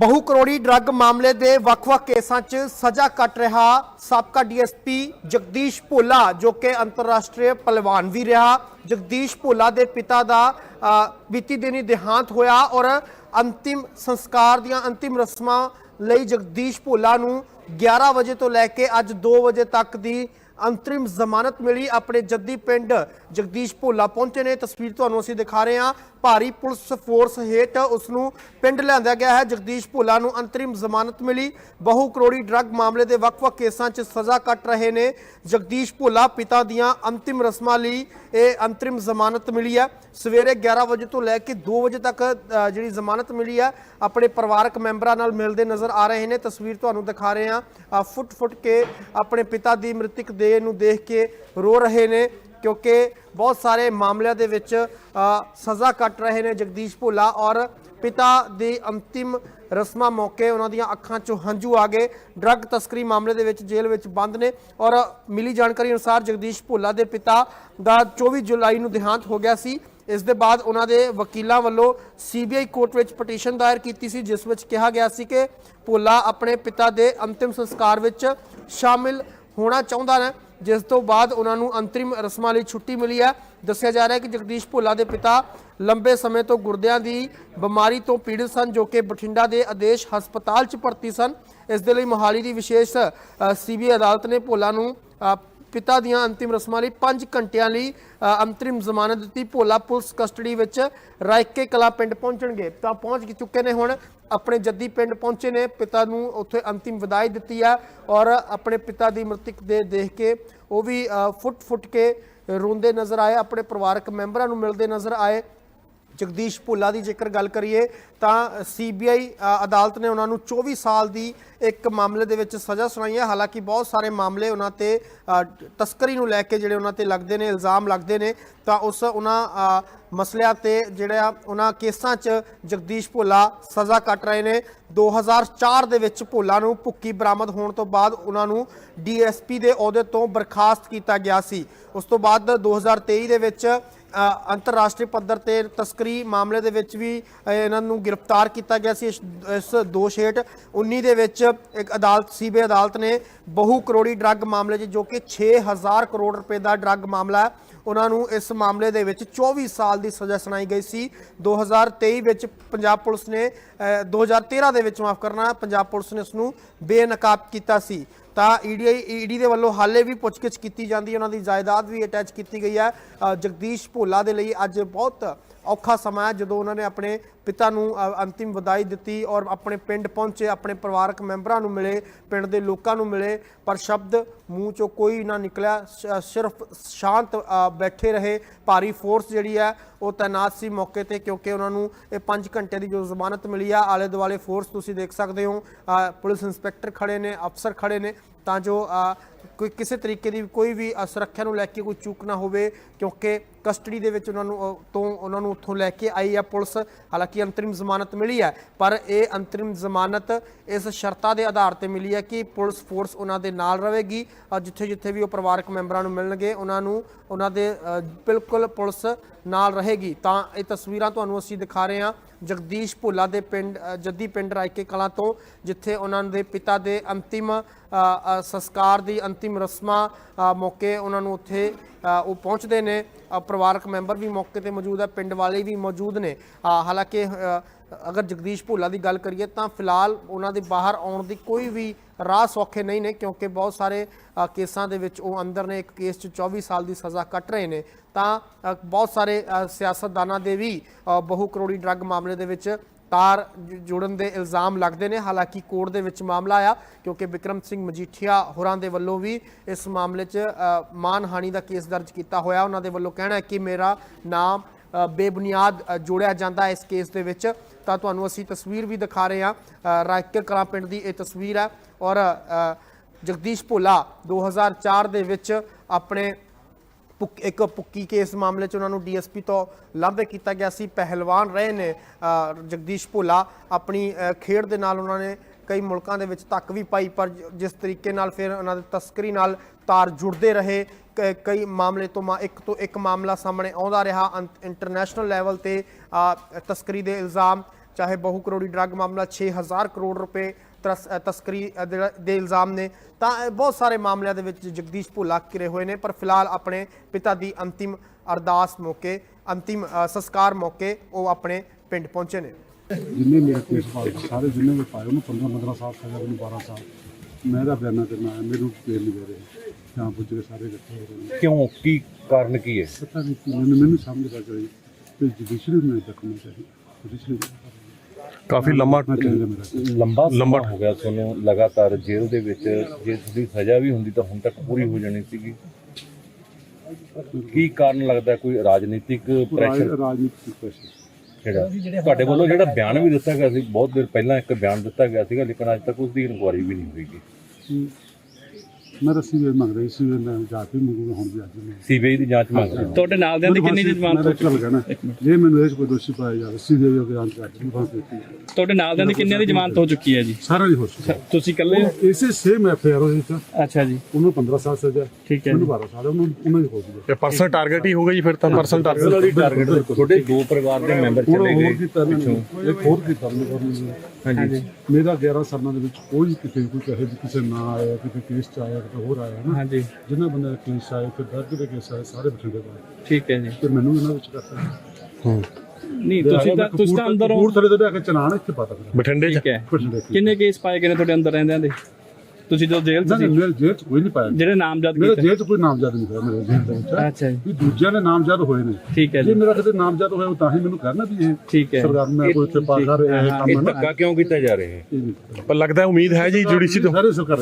ਬਹੁ ਕਰੋੜੀ ਡਰੱਗ ਮਾਮਲੇ ਦੇ ਵੱਖ-ਵੱਖ ਕੇਸਾਂ 'ਚ ਸਜ਼ਾ ਕੱਟ ਰਿਹਾ ਸਾਬਕਾ ਡੀਐਸਪੀ ਜਗਦੀਸ਼ ਭੋਲਾ ਜੋ ਕਿ ਅੰਤਰਰਾਸ਼ਟਰੀ ਪਹਿਲਵਾਨ ਵੀ ਰਿਹਾ। ਜਗਦੀਸ਼ ਭੋਲਾ ਦੇ ਪਿਤਾ ਦਾ ਅ, ਬੀਤੀ ਦਿਨੀ ਦੇਹਾਂਤ ਹੋਇਆ ਔਰ ਅੰਤਿਮ ਸੰਸਕਾਰ ਦੀਆਂ ਅੰਤਿਮ ਰਸਮਾਂ ਲਈ ਜਗਦੀਸ਼ ਭੋਲਾ ਨੂੰ 11 ਵਜੇ ਤੋਂ ਲੈ ਕੇ ਅੱਜ 2 ਵਜੇ ਤੱਕ ਦੀ ਅੰਤਰਿਮ ਜ਼ਮਾਨਤ ਮਿਲੀ। ਆਪਣੇ ਜੱਦੀ ਪਿੰਡ ਜਗਦੀਸ਼ ਭੋਲਾ ਪਹੁੰਚੇ ਨੇ। ਤਸਵੀਰ ਤੁਹਾਨੂੰ ਅਸੀਂ ਦਿਖਾ ਰਹੇ ਹਾਂ। ਭਾਰੀ ਪੁਲਿਸ ਫੋਰਸ ਹੇਠ ਉਸ ਨੂੰ ਪਿੰਡ ਲਿਆਂਦਾ ਗਿਆ ਹੈ। ਜਗਦੀਸ਼ ਭੋਲਾ ਨੂੰ ਅੰਤਰਿਮ ਜ਼ਮਾਨਤ ਮਿਲੀ। ਬਹੁ ਕਰੋੜੀ ਡਰੱਗ ਮਾਮਲੇ ਦੇ ਵੱਖ-ਵੱਖ ਕੇਸਾਂ 'ਚ ਸਜ਼ਾ ਕੱਟ ਰਹੇ ਨੇ। ਜਗਦੀਸ਼ ਭੋਲਾ ਪਿਤਾ ਦੀਆਂ ਅੰਤਿਮ ਰਸਮਾਂ ਲਈ ਇਹ ਅੰਤਰਿਮ ਜ਼ਮਾਨਤ ਮਿਲੀ ਹੈ। ਸਵੇਰੇ 11 ਵਜੇ ਤੋਂ ਲੈ ਕੇ 2 ਵਜੇ ਤੱਕ ਜਿਹੜੀ ਜ਼ਮਾਨਤ ਮਿਲੀ ਹੈ, ਆਪਣੇ ਪਰਿਵਾਰਕ ਮੈਂਬਰਾਂ ਨਾਲ ਮਿਲਦੇ ਨਜ਼ਰ ਆ ਰਹੇ ਨੇ। ਤਸਵੀਰ ਤੁਹਾਨੂੰ ਦਿਖਾ ਰਹੇ ਹਾਂ। ਫੁੱਟ ਫੁੱਟ ਕੇ ਆਪਣੇ ਪਿਤਾ ਦੀ ਮ੍ਰਿਤਕ ਦੇ ਦੇਹ ਨੂੰ ਦੇਖ ਕੇ ਰੋ ਰਹੇ ਨੇ, ਕਿਉਂਕਿ ਬਹੁਤ ਸਾਰੇ ਮਾਮਲਿਆਂ ਦੇ ਵਿੱਚ ਸਜ਼ਾ ਕੱਟ ਰਹੇ ਨੇ ਜਗਦੀਸ਼ ਭੋਲਾ ਔਰ ਪਿਤਾ ਦੀ ਅੰਤਿਮ ਰਸਮਾਂ ਮੌਕੇ ਉਹਨਾਂ ਦੀਆਂ ਅੱਖਾਂ 'ਚੋਂ ਹੰਝੂ ਆ ਗਏ। ਡਰੱਗ ਤਸਕਰੀ ਮਾਮਲੇ ਦੇ ਵਿੱਚ ਜੇਲ੍ਹ ਵਿੱਚ ਬੰਦ ਨੇ ਔਰ ਮਿਲੀ ਜਾਣਕਾਰੀ ਅਨੁਸਾਰ ਜਗਦੀਸ਼ ਭੋਲਾ ਦੇ ਪਿਤਾ ਦਾ 24 ਜੁਲਾਈ ਨੂੰ ਦੇਹਾਂਤ ਹੋ ਗਿਆ ਸੀ। ਇਸ ਦੇ ਬਾਅਦ ਉਹਨਾਂ ਦੇ ਵਕੀਲਾਂ ਵੱਲੋਂ ਸੀਬੀਆਈ ਕੋਰਟ ਵਿੱਚ ਪਟੀਸ਼ਨ ਦਾਇਰ ਕੀਤੀ ਸੀ, ਜਿਸ ਵਿੱਚ ਕਿਹਾ ਗਿਆ ਸੀ ਕਿ ਭੋਲਾ ਆਪਣੇ ਪਿਤਾ ਦੇ ਅੰਤਿਮ ਸੰਸਕਾਰ ਵਿੱਚ ਸ਼ਾਮਿਲ ਹੋਣਾ ਚਾਹੁੰਦਾ ਹੈ। ਜਿਸ ਤੋਂ ਬਾਅਦ ਉਹਨਾਂ ਨੂੰ ਅੰਤਰਿਮ ਰਸਮਾਂ ਲਈ ਛੁੱਟੀ ਮਿਲੀ ਹੈ। ਦੱਸਿਆ ਜਾ ਰਿਹਾ ਹੈ ਕਿ ਜਗਦੀਸ਼ ਭੋਲਾ ਦੇ ਪਿਤਾ ਲੰਬੇ ਸਮੇਂ ਤੋਂ ਗੁਰਦਿਆਂ ਦੀ ਬਿਮਾਰੀ ਤੋਂ ਪੀੜਤ ਸਨ, ਜੋ ਕਿ ਬਠਿੰਡਾ ਦੇ ਆਦੇਸ਼ ਹਸਪਤਾਲ 'ਚ ਭਰਤੀ ਸਨ। ਇਸ ਦੇ ਲਈ ਮੋਹਾਲੀ ਦੀ ਵਿਸ਼ੇਸ਼ ਸੀਬੀਆਈ ਅਦਾਲਤ ਨੇ ਭੋਲਾ ਨੂੰ ਪਿਤਾ ਦੀਆਂ ਅੰਤਿਮ ਰਸਮਾਂ ਲਈ 5 ਘੰਟਿਆਂ ਲਈ ਅੰਤਰਿਮ ਜ਼ਮਾਨਤ ਦਿੱਤੀ। ਭੋਲਾ ਪੁਲਿਸ ਕਸਟਡੀ ਵਿੱਚ ਰਾਇਕੇ ਕਲਾ ਪਿੰਡ ਪਹੁੰਚਣਗੇ। ਤਾਂ ਪਹੁੰਚ ਚੁੱਕੇ ਨੇ ਹੁਣ, ਆਪਣੇ ਜੱਦੀ ਪਿੰਡ ਪਹੁੰਚੇ ਨੇ। ਪਿਤਾ ਨੂੰ ਉੱਥੇ ਅੰਤਿਮ ਵਿਦਾਈ ਦਿੱਤੀ ਆ ਔਰ ਆਪਣੇ ਪਿਤਾ ਦੀ ਮ੍ਰਿਤਕ ਦੇ ਦੇਖ ਕੇ ਉਹ ਵੀ ਫੁੱਟ ਫੁੱਟ ਕੇ ਰੋਂਦੇ ਨਜ਼ਰ ਆਏ। ਆਪਣੇ ਪਰਿਵਾਰਕ ਮੈਂਬਰਾਂ ਨੂੰ ਮਿਲਦੇ ਨਜ਼ਰ ਆਏ। ਜਗਦੀਸ਼ ਭੁੱਲਾ ਦੀ ਜੇਕਰ ਗੱਲ ਕਰੀਏ, ਤਾਂ ਸੀਬੀਆਈ ਅਦਾਲਤ ਨੇ ਉਹਨਾਂ ਨੂੰ 24 ਸਾਲ ਦੀ ਇੱਕ ਮਾਮਲੇ ਦੇ ਵਿੱਚ ਸਜ਼ਾ ਸੁਣਾਈ ਹੈ। ਹਾਲਾਂਕਿ ਬਹੁਤ ਸਾਰੇ ਮਾਮਲੇ ਉਹਨਾਂ ਤੇ ਤਸਕਰੀ ਨੂੰ ਲੈ ਕੇ ਜਿਹੜੇ ਉਹਨਾਂ ਤੇ ਲੱਗਦੇ ਨੇ, ਇਲਜ਼ਾਮ ਲੱਗਦੇ ਨੇ, ਤਾਂ ਉਸ ਉਹਨਾਂ ਮਸਲਿਆਂ ਤੇ ਜਿਹੜਾ ਉਹਨਾਂ ਕੇਸਾਂ 'ਚ ਜਗਦੀਸ਼ ਭੋਲਾ ਸਜ਼ਾ ਕੱਟ ਰਹੇ ਨੇ। 2004 ਦੇ ਵਿੱਚ ਭੋਲਾ ਨੂੰ ਭੁੱਕੀ ਬਰਾਮਦ ਹੋਣ ਤੋਂ ਬਾਅਦ ਉਹਨਾਂ ਨੂੰ ਡੀਐਸਪੀ ਦੇ ਅਹੁਦੇ ਤੋਂ ਬਰਖਾਸਤ ਕੀਤਾ ਗਿਆ ਸੀ। ਉਸ ਤੋਂ ਬਾਅਦ 2023 ਦੇ ਵਿੱਚ ਅੰਤਰਰਾਸ਼ਟਰੀ ਪੱਧਰ ਤੇ ਤਸਕਰੀ ਮਾਮਲੇ ਦੇ ਵਿੱਚ ਵੀ ਇਹਨਾਂ ਨੂੰ ਗ੍ਰਿਫਤਾਰ ਕੀਤਾ ਗਿਆ ਸੀ। ਇਸ ਇਸ ਦੋਸ਼ ਹੇਠ 19 ਦੇ ਵਿੱਚ ਇੱਕ ਅਦਾਲਤ, ਸੀਬੀ ਅਦਾਲਤ ਨੇ ਬਹੁ ਕਰੋੜੀ ਡਰੱਗ ਮਾਮਲੇ 'ਚ ਜੋ ਕਿ 6000 ਕਰੋੜ ਰੁਪਏ ਦਾ ਡਰੱਗ ਮਾਮਲਾ ਹੈ ਉਹਨਾਂ ਨੂੰ ਇਸ ਮਾਮਲੇ ਦੇ ਵਿੱਚ 24 ਸਾਲ ਦੀ ਸਜ਼ਾ ਸੁਣਾਈ ਗਈ ਸੀ। 2023 ਵਿੱਚ ਪੰਜਾਬ ਪੁਲਿਸ ਨੇ ਅ, 2013 ਦੇ ਵਿੱਚ ਮਾਫ ਕਰਨਾ ਪੰਜਾਬ ਪੁਲਿਸ ਨੇ ਉਸ ਨੂੰ ਬੇਨਕਾਬ ਕੀਤਾ ਸੀ। ਤਾਂ ਈਡੀ ਈਡੀ ਦੇ ਵੱਲੋਂ ਹਾਲੇ ਵੀ ਪੁੱਛਗਿੱਛ ਕੀਤੀ ਜਾਂਦੀ ਹੈ। ਉਹਨਾਂ ਦੀ ਜਾਇਦਾਦ ਵੀ ਅਟੈਚ ਕੀਤੀ ਗਈ ਹੈ। ਜਗਦੀਸ਼ ਭੋਲਾ ਦੇ ਲਈ ਅੱਜ ਬਹੁਤ ਔਖਾ ਸਮਾਂ ਹੈ ਜਦੋਂ ਉਹਨਾਂ ਨੇ ਆਪਣੇ ਪਿਤਾ ਨੂੰ ਅੰਤਿਮ ਵਿਦਾਈ ਦਿੱਤੀ ਔਰ ਆਪਣੇ ਪਿੰਡ ਪਹੁੰਚੇ, ਆਪਣੇ ਪਰਿਵਾਰਕ ਮੈਂਬਰਾਂ ਨੂੰ ਮਿਲੇ, ਪਿੰਡ ਦੇ ਲੋਕਾਂ ਨੂੰ ਮਿਲੇ, ਪਰ ਸ਼ਬਦ ਮੂੰਹ ਚੋਂ ਕੋਈ ਨਾ ਨਿਕਲਿਆ ਸਿਰਫ ਸ਼ਾਂਤ ਬੈਠੇ ਰਹੇ, ਭਾਰੀ ਫੋਰਸ ਜਿਹੜੀ ਹੈ ਉਹ ਤਾਇਨਾਤ ਸੀ ਮੌਕੇ ਤੇ ਕਿਉਂਕਿ ਉਹਨਾਂ ਨੂੰ ਇਹ 5 ਘੰਟੇ ਦੀ ਜੋ ਜ਼ਮਾਨਤ ਮਿਲੀ ਆ ਆਲੇ ਦੁਆਲੇ ਫੋਰਸ ਤੁਸੀਂ ਦੇਖ ਸਕਦੇ ਹੋ ਪੁਲਿਸ ਇੰਸਪੈਕਟਰ ਖੜੇ ਨੇ, ਅਫਸਰ ਖੜੇ ਨੇ ਤਾਂ ਜੋ ਕੋਈ ਕਿਸੇ ਤਰੀਕੇ ਦੀ ਕੋਈ ਵੀ ਸੁਰੱਖਿਆ ਨੂੰ ਲੈ ਕੇ ਕੋਈ ਚੂਕ ਨਾ ਹੋਵੇ, ਕਿਉਂਕਿ ਕਸਟਡੀ ਦੇ ਵਿੱਚ ਉਹਨਾਂ ਨੂੰ ਤੋਂ ਉਹਨਾਂ ਨੂੰ ਉੱਥੋਂ ਲੈ ਕੇ ਆਈ ਹੈ ਪੁਲਿਸ। ਹਾਲਾਂਕਿ ਅੰਤਰਿਮ ਜ਼ਮਾਨਤ ਮਿਲੀ ਹੈ ਪਰ ਇਹ ਅੰਤਰਿਮ ਜ਼ਮਾਨਤ ਇਸ ਸ਼ਰਤਾਂ ਦੇ ਆਧਾਰ ਤੇ ਮਿਲੀ ਹੈ ਕਿ ਪੁਲਿਸ ਫੋਰਸ ਉਹਨਾਂ ਦੇ ਨਾਲ ਰਹੇਗੀ ਜਿੱਥੇ ਜਿੱਥੇ ਵੀ ਉਹ ਪਰਿਵਾਰਕ ਮੈਂਬਰਾਂ ਨੂੰ ਮਿਲਣਗੇ, ਉਹਨਾਂ ਨੂੰ, ਉਹਨਾਂ ਦੇ ਬਿਲਕੁਲ ਪੁਲਿਸ ਨਾਲ ਰਹੇਗੀ। ਤਾਂ ਇਹ ਤਸਵੀਰਾਂ ਤੁਹਾਨੂੰ ਅਸੀਂ ਦਿਖਾ ਰਹੇ ਹਾਂ। ਜਗਦੀਸ਼ ਭੋਲਾ ਦੇ ਪਿੰਡ ਜੱਦੀ ਪਿੰਡ ਰਾਇਕੇ ਕਲਾਂ ਤੋਂ, ਜਿੱਥੇ ਉਹਨਾਂ ਦੇ ਪਿਤਾ ਦੇ ਅੰਤਿਮ ਸੰਸਕਾਰ ਦੀ ਅੰਤਿਮ ਰਸਮਾਂ ਮੌਕੇ ਉਹਨਾਂ ਨੂੰ ਉੱਥੇ ਉਹ ਪਹੁੰਚਦੇ ਨੇ। ਪਰਿਵਾਰਕ ਮੈਂਬਰ ਵੀ ਮੌਕੇ ਤੇ ਮੌਜੂਦ ਹੈ, ਪਿੰਡ ਵਾਲੇ ਵੀ ਮੌਜੂਦ ਨੇ। ਹਾਲਾਂਕਿ ਅਗਰ ਜਗਦੀਸ਼ ਭੋਲਾ ਦੀ ਗੱਲ ਕਰੀਏ ਤਾਂ ਫਿਲਹਾਲ ਉਹਨਾਂ ਦੇ ਬਾਹਰ ਆਉਣ ਦੀ ਕੋਈ ਵੀ ਰਾਹ ਸੌਖੇ ਨਹੀਂ ਨੇ ਕਿਉਂਕਿ ਬਹੁਤ ਸਾਰੇ ਕੇਸਾਂ ਦੇ ਵਿੱਚ ਉਹ ਅੰਦਰ ਨੇ ਇੱਕ ਕੇਸ 'ਚ 24 ਸਾਲ ਦੀ ਸਜ਼ਾ ਕੱਟ ਰਹੇ ਨੇ। ਤਾਂ ਬਹੁਤ ਸਾਰੇ ਸਿਆਸਤਦਾਨਾਂ ਦੇ ਵੀ ਬਹੁ ਕਰੋੜੀ ਡਰੱਗ ਮਾਮਲੇ ਦੇ ਵਿੱਚ ਤਾਰ ਜੁੜਨ ਦੇ ਇਲਜ਼ਾਮ ਲੱਗਦੇ ਨੇ। ਹਾਲਾਂਕਿ ਕੋਰਟ ਦੇ ਵਿੱਚ ਮਾਮਲਾ ਆ ਕਿਉਂਕਿ ਵਿਕਰਮ ਸਿੰਘ ਮਜੀਠੀਆ ਹੋਰਾਂ ਦੇ ਵੱਲੋਂ ਵੀ ਇਸ ਮਾਮਲੇ 'ਚ ਅ, ਮਾਨਹਾਨੀ ਦਾ ਕੇਸ ਦਰਜ ਕੀਤਾ ਹੋਇਆ। ਉਹਨਾਂ ਦੇ ਵੱਲੋਂ ਕਹਿਣਾ ਹੈ ਕਿ ਮੇਰਾ ਨਾਮ ਬੇਬੁਨਿਆਦ ਜੋੜਿਆ ਜਾਂਦਾ ਇਸ ਕੇਸ ਦੇ ਵਿੱਚ। ਤਾਂ ਤੁਹਾਨੂੰ ਅਸੀਂ ਤਸਵੀਰ ਵੀ ਦਿਖਾ ਰਹੇ ਹਾਂ। ਅ, ਰਾਇਕੇ ਪਿੰਡ ਦੀ ਇਹ ਤਸਵੀਰ ਹੈ ਔਰ ਜਗਦੀਸ਼ ਭੋਲਾ 2004 ਦੇ ਵਿੱਚ ਆਪਣੇ ਪੁੱਕ- ਇੱਕ ਪੁੱਕੀ ਕੇਸ ਮਾਮਲੇ 'ਚ ਉਹਨਾਂ ਨੂੰ ਡੀਐਸਪੀ ਤੋਂ ਲਾਂਭੇ ਕੀਤਾ ਗਿਆ ਸੀ। ਪਹਿਲਵਾਨ ਰਹੇ ਨੇ ਜਗਦੀਸ਼ ਭੋਲਾ। ਆਪਣੀ ਖੇਡ ਦੇ ਨਾਲ ਉਹਨਾਂ ਨੇ ਕਈ ਮੁਲਕਾਂ ਦੇ ਵਿੱਚ ਤੱਕ ਵੀ ਪਾਈ, ਪਰ ਜਿਸ ਤਰੀਕੇ ਨਾਲ ਫਿਰ ਉਹਨਾਂ ਦੇ ਤਸਕਰੀ ਨਾਲ ਤਾਰ ਜੁੜਦੇ ਰਹੇ, ਕ- ਕਈ ਮਾਮਲੇ ਤੋਂ ਮਾ- ਇੱਕ ਤੋਂ ਇੱਕ ਮਾਮਲਾ ਸਾਹਮਣੇ ਆਉਂਦਾ ਰਿਹਾ, ਅੰਤ- ਇੰਟਰਨੈਸ਼ਨਲ ਲੈਵਲ ਤੇ ਤਸਕਰੀ ਦੇ ਇਲਜ਼ਾਮ, ਚਾਹੇ ਬਹੁ ਕਰੋੜੀ ਡਰੱਗ ਮਾਮਲਾ 6000 ਕਰੋੜ ਰੁਪਏ ਤਰਸ- ਤਸਕਰੀ ਦੇ- ਇਲਜ਼ਾਮ ਨੇ, ਤਾਂ ਬਹੁਤ ਸਾਰੇ ਮਾਮਲਿਆਂ ਦੇ ਵਿੱਚ ਜਗਦੀਸ਼ ਭੋਲਾ ਘਿਰੇ ਹੋਏ ਨੇ, ਪਰ ਫਿਲਹਾਲ ਆਪਣੇ ਪਿਤਾ ਦੀ ਅੰਤਿਮ ਅਰਦਾਸ ਮੌਕੇ, ਅੰਤਿਮ ਸੰਸਕਾਰ ਮੌਕੇ ਉਹ ਆਪਣੇ ਪਿੰਡ ਪਹੁੰਚੇ ਨੇ। ਜਿੰਨੇ ਮੇਰੇ ਕੇਸ ਪਾਏ ਸਾਰੇ ਜਿੰਨੇ ਵੀ ਪਾਏ ਉਹਨੂੰ 15 15 ਸਾਲ ਸਜ਼ਾ ਮੈਨੂੰ 12 ਸਾਲ। ਮੈਂ ਇਹਦਾ ਬਿਆਨਾ ਕਰਨਾ ਹੈ ਮੈਨੂੰ ਤੇਲ ਨਹੀਂ ਦੇ ਰਹੇ। ਜਾਂ ਪੁੱਛ ਕੇ ਸਾਰੇ ਇਕੱਠੇ ਹੋ ਰਹੇ ਨੇ। ਕਿਉਂ? ਕੀ ਕਾਰਨ ਕੀ ਹੈ? ਪਤਾ ਨਹੀਂ ਕੀ ਮੈਨੂੰ ਮੈਨੂੰ ਸਮਝ ਲੱਗ ਰਹੀ ਕਿ ਜੁਡੀਸ਼ਰੀ ਨੂੰ ਤੱਕ ਨਹੀਂ ਚਾਹੀਦੀ। ਜੁਡੀਸ਼ਰੀ ਕਾਫੀ ਲੰਮਾ ਨਾ ਚਾਹੀਦਾ ਮੇਰਾ ਲੰਬਾ ਲੰਬਾ। ਹੋ ਗਿਆ ਤੁਹਾਨੂੰ ਲਗਾਤਾਰ ਜੇਲ੍ਹ ਦੇ ਵਿੱਚ। ਜੇ ਤੁਹਾਡੀ ਸਜ਼ਾ ਵੀ ਹੁੰਦੀ ਤਾਂ ਹੁਣ ਤੱਕ ਪੂਰੀ ਹੋ ਜਾਣੀ ਸੀਗੀ। ਕੀ ਕਾਰਨ ਲੱਗਦਾ? ਕੋਈ ਰਾਜਨੀਤਿਕ ਪ੍ਰੈਸ਼ਰ ਰਾਜ- ਰਾਜਨੀਤਿਕ ਪ੍ਰੈਸ਼ਰ ਜਿਹੜਾ ਤੁਹਾਡੇ ਵੱਲੋਂ ਜਿਹੜਾ ਬਿਆਨ ਵੀ ਦਿੱਤਾ ਗਿਆ ਸੀ ਬਹੁਤ ਦੇਰ ਪਹਿਲਾਂ ਇੱਕ ਬਿਆਨ ਦਿੱਤਾ ਗਿਆ ਸੀਗਾ ਲੇਕਿਨ ਅੱਜ ਤੱਕ ਉਸ ਦੀ ਇਨਕੁਆਇਰੀ ਵੀ ਨਹੀਂ ਹੋਈਗੀ ਕਿ ਮੈਂ ਰੱਸੀ ਵੇ ਮੰਗ ਰਹੀ ਸੀ ਮੈਂ ਜਾ ਕੇ ਮੰਗੂਗਾ ਹੁਣ ਵੀ ਅੱਜ ਮੈਂ ਸੀਬੀਆਈ ਦੀ ਜਾਂਚ ਮੰਗ ਰਹੇ ਹੋ? ਤੁਹਾਡੇ ਨਾਲ ਦਿਆਂ ਦੀ ਕਿੰਨੀ ਜ਼ਮਾਨਤ ਮੈਂ ਤਾਂ ਚੱਲ ਗਿਆ ਨਾ ਜੇ ਮੈਨੂੰ ਇਸ ਕੋਈ ਦੋਸ਼ੀ ਪਾਇਆ ਜਾਵੇ ਸਿੱਧੇ ਹੋ ਕੇ ਆਂ ਕਰ ਦੂੰ ਫਾਂਸ ਦਿੱਤੀ ਤੁਹਾਡੇ ਨਾਲ ਦਿਆਂ ਦੀ ਕਿੰਨਿਆਂ ਦੀ ਜ਼ਮਾਨਤ ਹੋ ਚੁੱਕੀ ਹੈ ਜੀ? ਸਾਰਾ ਨਹੀਂ ਹੋ ਸਕਦਾ ਤੁਸੀਂ ਇਕੱਲੇ ਹੋ? ਇਸੇ ਸੇਮ ਐਫ ਆਰ ਹੋਈ ਤਾਂ ਅੱਛਾ ਜੀ। ਉਹਨੂੰ 15 ਸਾਲ ਸਜ਼ਾ ਠੀਕ ਹੈ ਮੈਨੂੰ 12 ਸਾਲ ਉਹਨੂੰ ਉਹਨਾਂ ਦੀ ਹੋ ਗਈ ਇਹ ਪਰਸਨਲ ਟਾਰਗੇਟ ਹੀ। ਹੋਗਾ ਜੀ ਫਿਰ ਤਾਂ ਪਰਸਨਲ ਟਾਰਗੇਟ ਟਾਰਗੇਟ ਤੁਹਾਡੇ ਦੋ ਪਰਿਵਾਰ ਦੇ ਮੈਂਬਰ ਹੁਣ ਚਲੇ ਹੋਰ ਗਏ ਕੀਤਾ ਨਾ? ਇੱਕ ਹੋਰ ਕੀਤਾ ਮੈਨੂੰ ਹਾਂਜੀ। ਮੇਰਾ 11 ਸਾਲਾਂ ਦੇ ਵਿੱਚ ਕੋਈ ਕਿਤੇ ਕੋਈ ਕਹੇ ਵੀ ਕਿਸੇ ਨਾ ਆਇਆ ਕਿਤੇ ਕੇਸ ਚ ਆਇਆ ਕਿਤੇ ਹੋਰ ਆਇਆ ਨਾ। ਹਾਂਜੀ। ਜਿੰਨਾ ਬੰਦੇ ਦਾ ਕੇਸ ਆਇਆ ਫਿਰ ਦਰਦ ਦੇ ਕੇਸ ਆਏ ਸਾਰੇ ਬਠਿੰਡੇ ਤੋਂ ਆਏ। ਠੀਕ ਹੈ ਜੀ। ਤੇ ਮੈਨੂੰ ਇਹਨਾਂ ਵਿੱਚ ਕਰਤਾ ਨਹੀਂ ਤੁਸੀਂ ਤਾਂ ਤੁਸੀਂ ਤਾਂ ਅੰਦਰ ਹੋ ਥਲੇ ਤੋਂ ਲਿਆ ਕੇ ਚਲਾਣ ਇੱਥੇ ਪਤਾ ਕਰਾ ਬਠਿੰਡੇ ਚ? ਠੀਕ ਹੈ। ਬਠਿੰਡੇ ਚ। ਕਿੰਨੇ ਕੇਸ ਪਾਏ ਗਏ ਨੇ ਤੁਹਾਡੇ ਅੰਦਰ ਰਹਿੰਦਿਆਂ ਦੇ? ਤੁਸੀਂ ਜੋ ਜੇਲ੍ਹ ਨਾ ਚ ਨਾ, ਸੀ? ਮੇਰੇ ਜੇਲ੍ਹ ਚ ਕੋਈ ਨਹੀਂ ਪਾਇਆ। ਜਿਹੜੇ ਨਾਮਜ਼ਦ ਮੇਰੇ ਕੀਤੇ? ਜੇਲ੍ਹ ਚ ਕੋਈ ਨਾਮਜ਼ਦ ਨਹੀਂ ਹੋਇਆ ਮੇਰੇ ਜੇਲ੍ਹ ਦੇ ਵਿੱਚ। ਅੱਛਾ ਜੀ। ਵੀ ਦੂਜਿਆਂ ਦੇ ਨਾਮਜ਼ਦ ਹੋਏ ਨੇ। ਠੀਕ ਹੈ ਜੇ ਜੀ। ਮੇਰਾ ਕਿਤੇ ਨਾਮਜ਼ਦ ਹੋਇਆ ਤਾਂ ਹੀ ਮੈਨੂੰ ਕਰਨਾ ਵੀ ਇਹ ਠੀਕ ਹੈ। ਸਰਕਾਰ ਮੈਂ ਕੋਈ ਇੱਥੇ ਪਾ ਕਰ ਰਿਹਾ ਇਹ ਕੰਮ ਨਾ। ਧੱਕਾ ਕਿਉਂ ਕੀਤਾ ਜਾ ਰਿਹਾ ਹੈ? ਪਰ ਲੱਗਦਾ ਉਮੀਦ ਹੈ ਜੀ ਜੁਡੀਸ਼ਰੀ ਤੋਂ ਸਾਰੇ ਸਰਕਾਰ